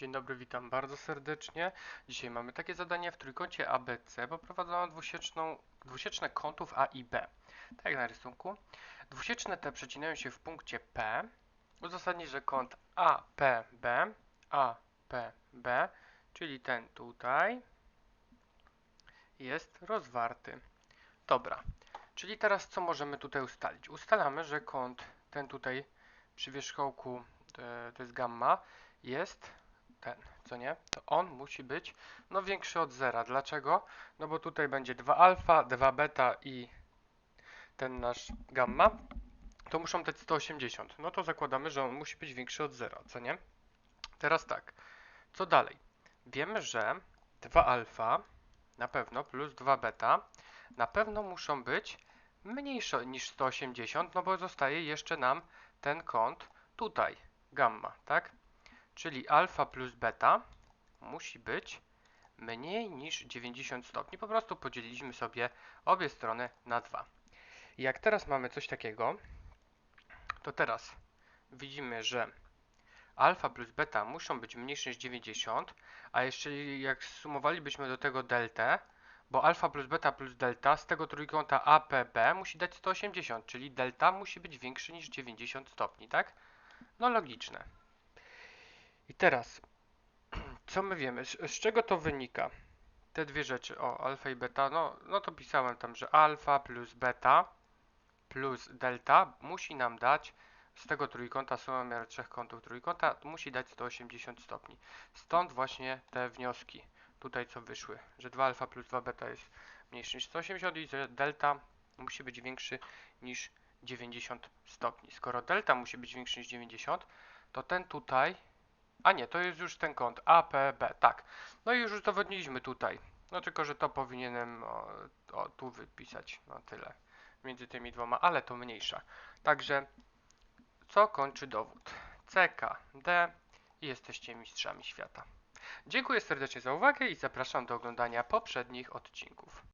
Dzień dobry, witam bardzo serdecznie. Dzisiaj mamy takie zadanie w trójkącie ABC. Poprowadzono dwusieczną, dwusieczne kątów A i B. Tak jak na rysunku. Dwusieczne te przecinają się w punkcie P. Uzasadnij, że kąt APB, APB, czyli ten tutaj, jest rozwarty. Dobra, czyli teraz co możemy tutaj ustalić? Ustalamy, że kąt ten tutaj przy wierzchołku, e, to jest gamma, jest ten, co nie? To on musi być no większy od zera. Dlaczego? No bo tutaj będzie 2 alfa, 2 beta i ten nasz gamma. To muszą dać 180. No to zakładamy, że on musi być większy od zera, co nie? Teraz tak. Co dalej? Wiemy, że 2 alfa na pewno plus 2 beta na pewno muszą być mniejsze niż 180, no bo zostaje jeszcze nam ten kąt tutaj, gamma, tak? Czyli alfa plus beta musi być mniej niż 90 stopni. Po prostu podzieliliśmy sobie obie strony na 2. I jak teraz mamy coś takiego, to teraz widzimy, że alfa plus beta muszą być mniejsze niż 90, a jeszcze jak sumowalibyśmy do tego deltę, bo alfa plus beta plus delta z tego trójkąta APB musi dać 180, czyli delta musi być większy niż 90 stopni, tak? No logiczne. I teraz, co my wiemy? Z, z czego to wynika? Te dwie rzeczy, o, alfa i beta, no, no to pisałem tam, że alfa plus beta plus delta musi nam dać z tego trójkąta, suma miar trzech kątów trójkąta musi dać 180 stopni. Stąd właśnie te wnioski tutaj co wyszły, że 2 alfa plus 2 beta jest mniejszy niż 180 i że delta musi być większy niż 90 stopni. Skoro delta musi być większy niż 90, to ten tutaj a nie, to jest już ten kąt APB, tak. No i już udowodniliśmy tutaj. No tylko, że to powinienem o, o, tu wypisać. No tyle. Między tymi dwoma, ale to mniejsza. Także co kończy dowód? CKD i jesteście mistrzami świata. Dziękuję serdecznie za uwagę i zapraszam do oglądania poprzednich odcinków.